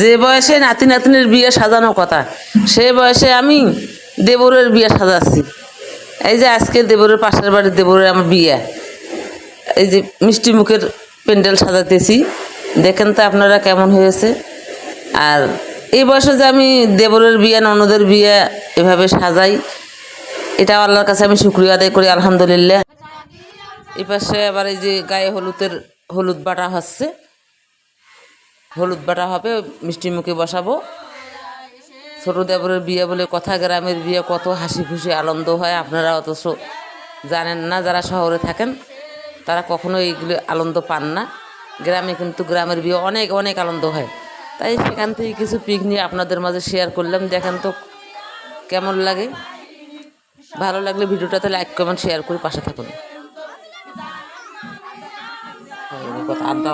যে বয়সে নাতি নাতনির বিয়ে সাজানো কথা, সে বয়সে আমি দেবরের বিয়ে সাজাচ্ছি। এই যে আজকে দেবরের পাশের বাড়ির দেবরের আমার বিয়ে। এই যে মিষ্টি মুখের প্যান্ডেল সাজাতেছি। দেখেন তো আপনারা কেমন হয়েছে। আর এই বয়সে যে আমি দেবরের বিয়ে, ননদের বিয়ে এভাবে সাজাই এটা আল্লাহর কাছে আমি শুক্রিয়া আদায় করি, আলহামদুলিল্লাহ। এই পাশে আবার এই যে গায়ে হলুদের, হলুদ বাটা হচ্ছে। হলুদ বাটা হবে মিষ্টি মুখে বসাবো। ছোট দেবরের বিয়ে বলে কথা গ্রামের বিয়ে কত হাসি খুশি আনন্দ হয়। আপনারা অথচ জানেন না যারা শহরে থাকেন তারা কখনো এইগুলো আনন্দ পান না। গ্রামে কিন্তু গ্রামের বিয়ে অনেক অনেক আনন্দ হয়। তাই সেখান থেকে কিছু পিকনিক আপনাদের মাঝে শেয়ার করলাম। দেখেন তো কেমন লাগে। ভালো লাগলে ভিডিওটাতে লাইক কমেন্ট শেয়ার করে পাশে থাকুন। কথা আড্ডা